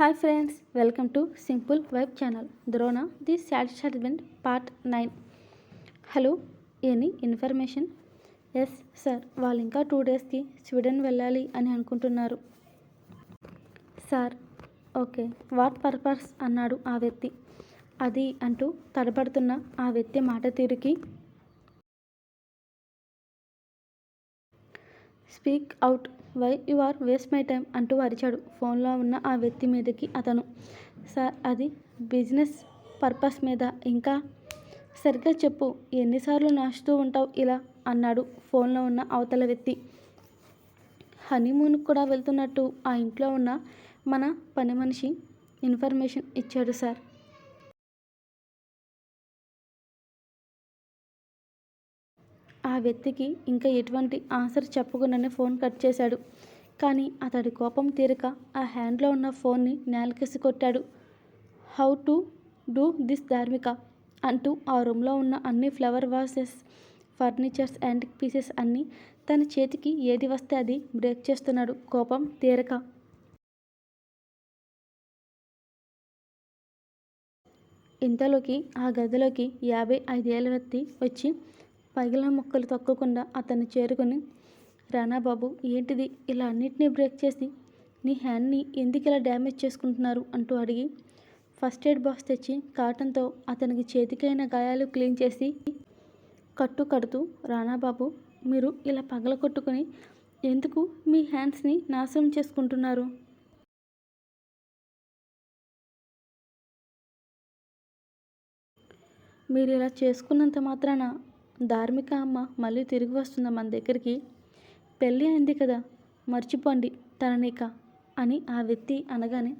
Hi friends welcome to simple vibe channel. Drona the sad part nine. Hello any information? Yes sir వాళ్ళు ఇంకా two డేస్కి Sweden వెళ్ళాలి అని అనుకుంటున్నారు. Sir okay what purpose? అన్నాడు ఆ వ్యక్తి. అది అంటూ తడబడుతున్న ఆ వ్యక్తి మాట తీరుకి speak out. Why you are waste my time అంటూ అరిచాడు. ఫోన్లో ఉన్న ఆ వ్యక్తి మీదకి అతను. సార్ అది బిజినెస్ పర్పస్ మీద. ఇంకా సరిగ్గా చెప్పు ఎన్నిసార్లు నాచుతూ ఉంటావు ఇలా అన్నాడు ఫోన్లో ఉన్న అవతల వ్యక్తి. హనీమూన్కి కూడా వెళ్తున్నట్టు ఆ ఇంట్లో ఉన్న మన పని మనిషి ఇన్ఫర్మేషన్ ఇచ్చాడు సార్. వ్యక్తికి ఇంకా ఎటువంటి ఆన్సర్ చెప్పకుండానే ఫోన్ కట్ చేశాడు. కానీ అతడి కోపం తీరక ఆ హ్యాండ్లో ఉన్న ఫోన్ని నేలకేసి కొట్టాడు. హౌ టు డూ దిస్ ధార్మిక అంటూ ఆ రూమ్లో ఉన్న అన్ని flower vases furnitures and pieces అన్నీ తన చేతికి ఏది వస్తే అది బ్రేక్ చేస్తున్నాడు. కోపం తీరక ఇంతలోకి ఆ గదిలోకి యాభై ఐదేళ్ళ వ్యక్తి వచ్చి పగిలిన ముక్కలు తొక్కకుండా అతన్ని చేరుకుని రానాబాబు ఏంటిది? ఇలా అన్నిటినీ బ్రేక్ చేసి నీ హ్యాండ్ని ఎందుకు ఇలా డ్యామేజ్ చేసుకుంటున్నారు? అంటూ అడిగి ఫస్ట్ ఎయిడ్ బాక్స్ తెచ్చి కాటన్తో అతనికి చేతికైన గాయాలు క్లీన్ చేసి కట్టు కడుతూ రానాబాబు మీరు ఇలా పగల కొట్టుకుని ఎందుకు మీ హ్యాండ్స్ని నాశనం చేసుకుంటున్నారు? మీరు ఇలా చేసుకున్నంత మాత్రాన ధార్మిక అమ్మ మళ్ళీ తిరిగి వస్తుందా మన దగ్గరికి? పెళ్ళి అయింది కదా మర్చిపోండి తననిక అని ఆ వ్యక్తి అనగానే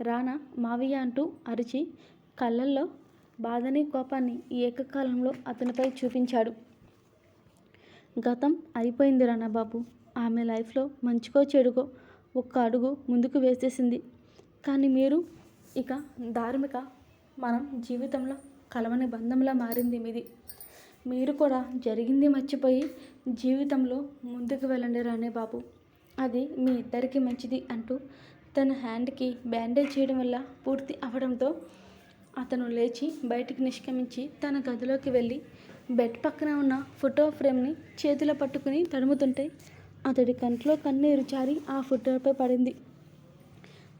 రానా మావయ్య అంటూ అరిచి కళ్ళల్లో బాధని కోపాన్ని ఏకకాలంలో అతనిపై చూపించాడు. గతం అయిపోయింది రానా బాబు. ఆమె లైఫ్లో మంచికో చెడుకో ఒక్క అడుగు ముందుకు వేసేసింది. కానీ మీరు ఇక ధార్మిక మనం జీవితంలో కలవని బంధంలా మారింది మీది. మీరు కూడా జరిగింది మర్చిపోయి జీవితంలో ముందుకు వెళ్ళండి రానే బాబు. అది మీ ఇద్దరికి మంచిది అంటూ తన హ్యాండ్కి బ్యాండేజ్ చేయడం వల్ల పూర్తి అవడంతో అతను లేచి బయటికి నిష్క్రమించి తన గదిలోకి వెళ్ళి బెడ్ పక్కన ఉన్న ఫోటో ఫ్రేమ్ని చేతిలో పట్టుకుని తడుముతుంటే అతడి కంట్లో కన్నీరు చారి ఆ ఫోటోపై పడింది.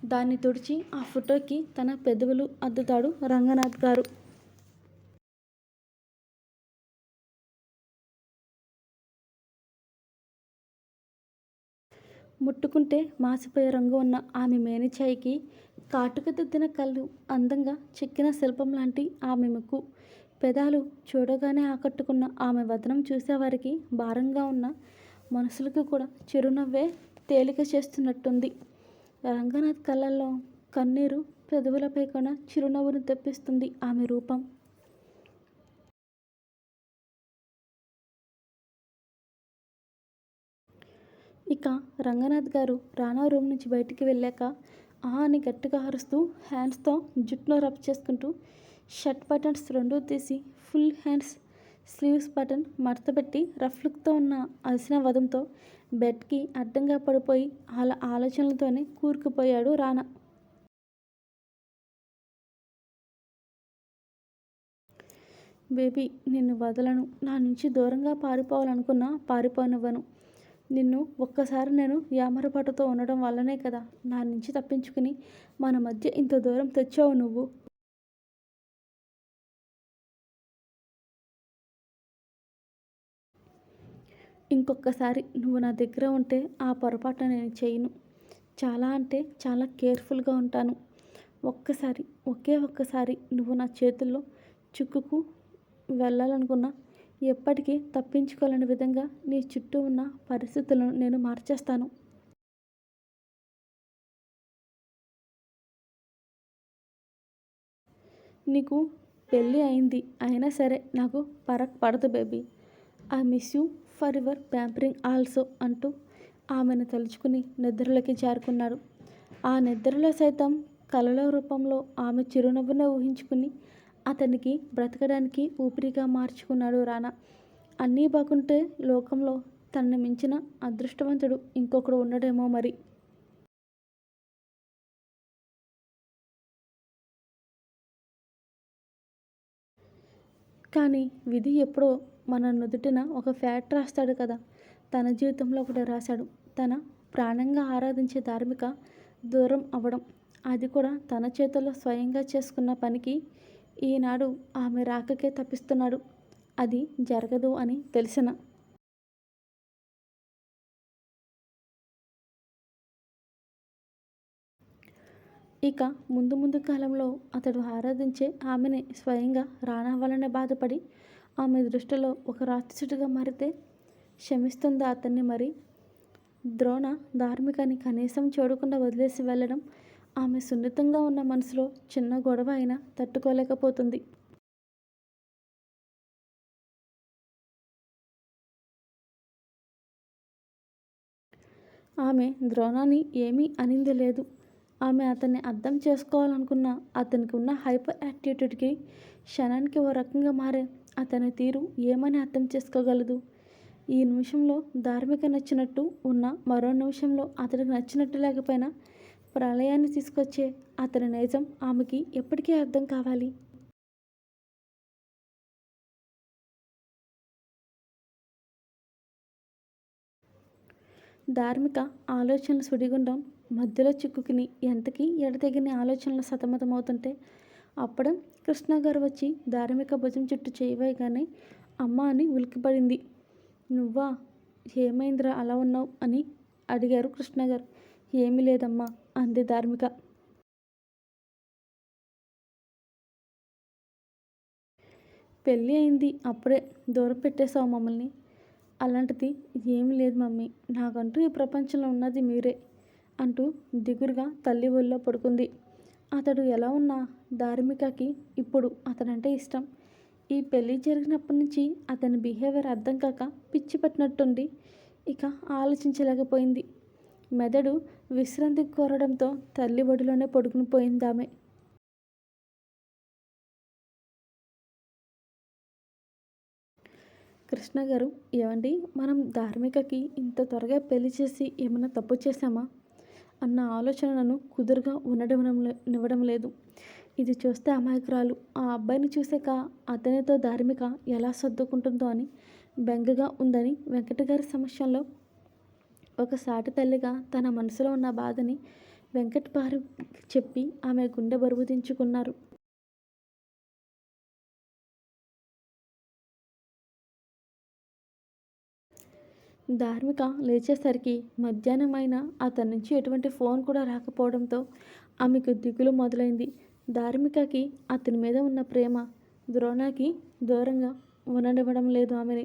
దాన్ని తుడిచి ఆ ఫోటోకి తన పెదవులు అద్దుతాడు రంగనాథ్ గారు. ముట్టుకుంటే మాసిపోయే రంగు ఉన్న ఆమె మేనిచాయికి కాటుక దిద్దిన కళ్ళు అందంగా చెక్కిన శిల్పం లాంటి ఆమె ముక్కు పెదాలు చూడగానే ఆకట్టుకున్న ఆమె వదనం చూసేవారికి భారంగా ఉన్న మనసులకు కూడా చిరునవ్వే తేలిక చేస్తున్నట్టుంది. రంగనాథ్ కళ్ళల్లో కన్నీరు పెదవులపై కూడా చిరునవ్వును తెప్పిస్తుంది ఆమె రూపం. ఇక రంగనాథ్ గారు రానా రూమ్ నుంచి బయటికి వెళ్ళాక ఆ అని గట్టిగా అరుస్తూ హ్యాండ్స్తో జుట్టును రబ్ చేసుకుంటూ షర్ట్ బటన్స్ రెండూ తీసి ఫుల్ హ్యాండ్స్ స్లీవ్స్ బటన్ మడతపెట్టి రఫ్ లుక్తో ఉన్న అలసిన వదంతో బెడ్కి అడ్డంగా పడిపోయి అలా ఆలోచనలతోనే కూరుకుపోయాడు రానా. బేబీ నిన్ను వదలను. నా నుంచి దూరంగా పారిపోవాలనుకున్నా పారిపోనివ్వను. నిన్ను ఒక్కసారి నేను యామరపాటుతో ఉండడం వల్లనే కదా నా నుంచి తప్పించుకుని మన మధ్య ఇంత దూరం తెచ్చావు నువ్వు. ఇంకొకసారి నువ్వు నా దగ్గర ఉంటే ఆ పొరపాటు నేను చేయను. చాలా అంటే చాలా కేర్ఫుల్గా ఉంటాను. ఒక్కసారి ఒకే ఒక్కసారి నువ్వు నా చేతుల్లో చుక్కుకు వెళ్ళాలనుకున్నా ఎప్పటికీ తప్పించుకోలేని విధంగా నీ చుట్టూ ఉన్న పరిస్థితులను నేను మార్చేస్తాను. నీకు పెళ్ళి అయింది అయినా సరే నాకు పరక్ పడదు baby. I miss you for your pampering also అంటూ ఆమెను తలుచుకుని నిద్రలోకి చేరుకున్నాడు ఆ నిద్రలో సైతం కలల రూపంలో ఆమె చిరునవ్వునే ఊహించుకుని అతనికి బ్రతకడానికి ఊపిరిగా మార్చుకున్నాడు రానా. అన్నీ బాగుంటే లోకంలో తనను మించిన అదృష్టవంతుడు ఇంకొకడు ఉండడేమో మరి. కానీ విధి ఎప్పుడో మన నుదుటిన ఒక ఫ్యాట్ రాస్తాడు కదా. తన జీవితంలో కూడా రాశాడు. తన ప్రాణంగా ఆరాధించే ధార్మిక దూరం అవ్వడం. అది కూడా తన చేతుల్లో స్వయంగా చేసుకున్న పనికి ఈనాడు ఆమె రాకకే తప్పిస్తున్నాడు. అది జరగదు అని తెలిసిన ఇక ముందు ముందు కాలంలో అతడు ఆరాధించే ఆమెని స్వయంగా రానవ్వాలనే బాధపడి ఆమె దృష్టిలో ఒక రాక్షసుడిగా మారితే క్షమిస్తుందా అతన్ని మరి? ద్రోణ ధార్మికని కనీసం చూడకుండా వదిలేసి వెళ్ళడం ఆమె సున్నితంగా ఉన్న మనసులో చిన్న గొడవ అయినా తట్టుకోలేకపోతుంది. ఆమె ద్రోణాన్ని ఏమీ అనింది లేదు. ఆమె అతన్ని అర్థం చేసుకోవాలనుకున్న అతనికి ఉన్న హైపర్ యాటిట్యూడ్కి క్షణానికి ఓ రకంగా మారే అతని తీరు ఏమని అర్థం చేసుకోగలదు. ఈ నిమిషంలో ధార్మిక నచ్చినట్టు ఉన్న మరో నిమిషంలో అతనికి నచ్చినట్టు లేకపోయినా ప్రళయాన్ని తీసుకొచ్చే అతని నైజం ఆమెకి ఎప్పటికీ అర్థం కావాలి. ధార్మిక ఆలోచనల సుడిగుండం మధ్యలో చిక్కుకుని ఎంతకీ ఎడతెగిన ఆలోచనలు సతమతమవుతుంటే అప్పుడే కృష్ణ గారు వచ్చి ధార్మిక భుజం చుట్టూ చేయవేయగానే అమ్మ అని ఉలికిపడింది నువ్వా? ఏమైందిరా? అలా ఉన్నావు? అని అడిగారు కృష్ణ గారు. ఏమీ లేదమ్మా. అంది ధార్మిక. పెళ్ళి అయింది అప్పుడే దూరం పెట్టేశావు మమ్మల్ని. అలాంటిది ఏమీ లేదు మమ్మీ. నాకంటూ ఈ ప్రపంచంలో ఉన్నది మీరే అంటూ దిగురుగా తల్లి ఒళ్ళో పడుకుంది. అతడు ఎలా ఉన్నా ధార్మికకి ఇప్పుడు అతనంటే ఇష్టం. ఈ పెళ్ళి జరిగినప్పటి నుంచి అతని బిహేవియర్ అర్థం కాక పిచ్చి పట్టినట్టుండి ఇక ఆలోచించలేకపోయింది. మెదడు విశ్రాంతి కోరడంతో తల్లి ఒడిలోనే పడుకుని పోయిందామె. కృష్ణ గారు ఏమండి మనం ధార్మికకి ఇంత త్వరగా పెళ్ళి చేసి ఏమైనా తప్పు చేశామా? అన్న ఆలోచన నన్ను కుదురుగా ఉండడం నివ్వడం లేదు. ఇది చూస్తే అమాయకురాలు ఆ అబ్బాయిని చూసాక అతనితో ధార్మిక ఎలా సర్దుకుంటుందో అని బెంగగా ఉందని వెంకట గారి సమస్యల్లో ఒక సాటి తల్లిగా తన మనసులో ఉన్న బాధని వెంకట్పారు చెప్పి ఆమె గుండె బరువు దించుకున్నారు. ధార్మిక లేచేసరికి మధ్యాహ్నమైన అతని నుంచి ఎటువంటి ఫోన్ కూడా రాకపోవడంతో ఆమెకు దిగులు మొదలైంది. ధార్మికకి అతని మీద ఉన్న ప్రేమ ద్రోణకి దూరంగా ఉండనివ్వడం లేదు ఆమెని.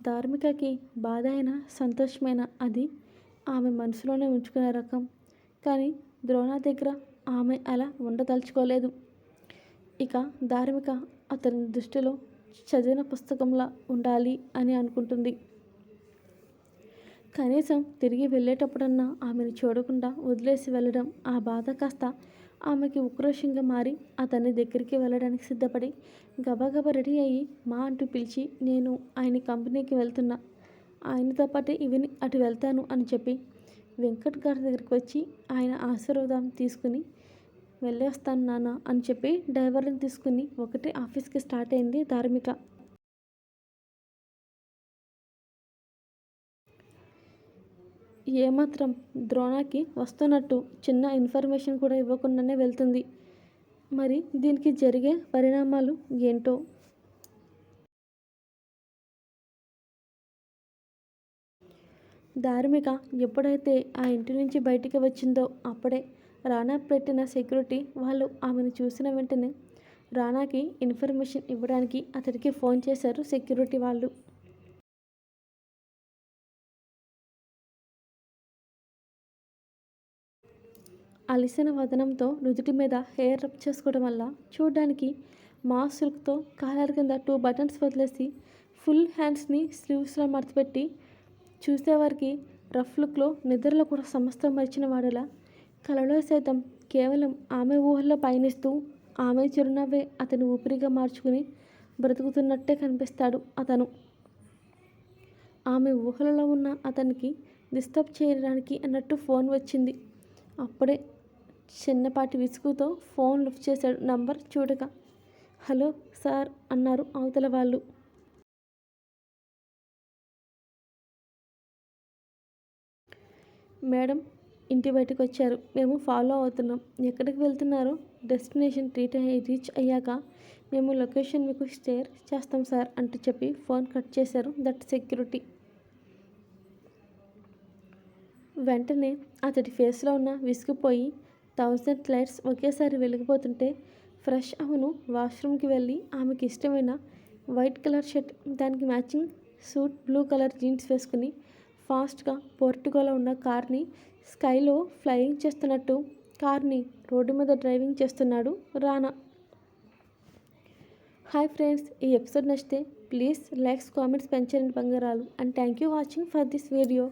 ధార్మికకి బాధ అయినా సంతోషమైన అది ఆమె మనసులోనే ఉంచుకునే రకం. కానీ ద్రోణ దగ్గర ఆమె అలా ఉండదలుచుకోలేదు. ఇక ధార్మిక అతని దృష్టిలో చదివిన పుస్తకంలా ఉండాలి అని అనుకుంటుంది. కనీసం తిరిగి వెళ్ళేటప్పుడన్నా ఆమెను చూడకుండా వదిలేసి వెళ్ళడం ఆ బాధ కాస్త ఆమెకి ఉక్రోషంగా మారి అతని దగ్గరికి వెళ్ళడానికి సిద్ధపడి గబగబా రెడీ అయ్యి మా అంటూ పిలిచి నేను ఆయన కంపెనీకి వెళ్తున్నా. ఆయనతో పాటు ఇవిని అటు వెళ్తాను అని చెప్పి వెంకట్ గారి దగ్గరికి వచ్చి ఆయన ఆశీర్వాదం తీసుకుని వెళ్ళేస్తాను నాన్న అని చెప్పి డ్రైవర్ని తీసుకుని ఒకటి ఆఫీస్కి స్టార్ట్ అయింది ధార్మిక. ఏమాత్రం ద్రోణకి వస్తున్నట్టు చిన్న ఇన్ఫర్మేషన్ కూడా ఇవ్వకుండానే వెళ్తుంది. మరి దీనికి జరిగే పరిణామాలు ఏంటో? ధార్మిక ఎప్పుడైతే ఆ ఇంటి నుంచి బయటికి వచ్చిందో అప్పుడే రానా పెట్టిన సెక్యూరిటీ వాళ్ళు ఆమెను చూసిన వెంటనే రానాకి ఇన్ఫర్మేషన్ ఇవ్వడానికి అతడికి ఫోన్ చేశారు సెక్యూరిటీ వాళ్ళు. అలిసిన వదనంతో నుదుటి మీద హెయిర్ రబ్ చేసుకోవడం వల్ల చూడడానికి మాస్ సిల్క్తో కాలర్ కింద టూ బటన్స్ వదిలేసి ఫుల్ హ్యాండ్స్ని స్లీవ్స్లో మడతపెట్టి చూసేవారికి రఫ్ లుక్లో నిద్రలో కూడా సమస్తం మరిచిన వాడలా కలలో సైతం కేవలం ఆమె ఊహల్లో పయనిస్తూ ఆమె చిరునవ్వే అతని ఊపిరిగా మార్చుకుని బ్రతుకుతున్నట్టే కనిపిస్తాడు అతను. ఆమె ఊహలలో ఉన్న అతనికి డిస్టర్బ్ చేయడానికి అన్నట్టు ఫోన్ వచ్చింది. అప్పుడే చిన్నపాటి విసుగుతో ఫోన్ లిఫ్ట్ చేశాడు. నంబర్ చూడగా హలో సార్ అన్నారు అవతల వాళ్ళు. మేడం ఇంటి బయటకు వచ్చారు. మేము ఫాలో అవుతున్నాం. ఎక్కడికి వెళ్తున్నారు డెస్టినేషన్ రీట్ రీచ్ అయ్యాక మేము లొకేషన్ మీకు షేర్ చేస్తాం సార్ అంటూ చెప్పి ఫోన్ కట్ చేశారు. That security. వెంటనే అతడి ఫేస్లో ఉన్న విసిగిపోయి థౌజండ్ లైట్స్ ఒకేసారి వెలిగిపోతుంటే ఫ్రెష్ అవును. వాష్రూమ్కి వెళ్ళి ఆమెకి ఇష్టమైన వైట్ కలర్ షర్ట్ దానికి matching suit blue colour jeans వేసుకుని ఫాస్ట్గా పోర్టుగోలో ఉన్న కార్ని స్కైలో ఫ్లయింగ్ చేస్తున్నట్టు కార్ని రోడ్డు మీద డ్రైవింగ్ చేస్తున్నాడు రానా. హాయ్ ఫ్రెండ్స్ ఈ ఎపిసోడ్ నచ్చితే ప్లీజ్ లైక్స్ కామెంట్స్ పెంచండి బంగారాలు. And thank you watching for this video.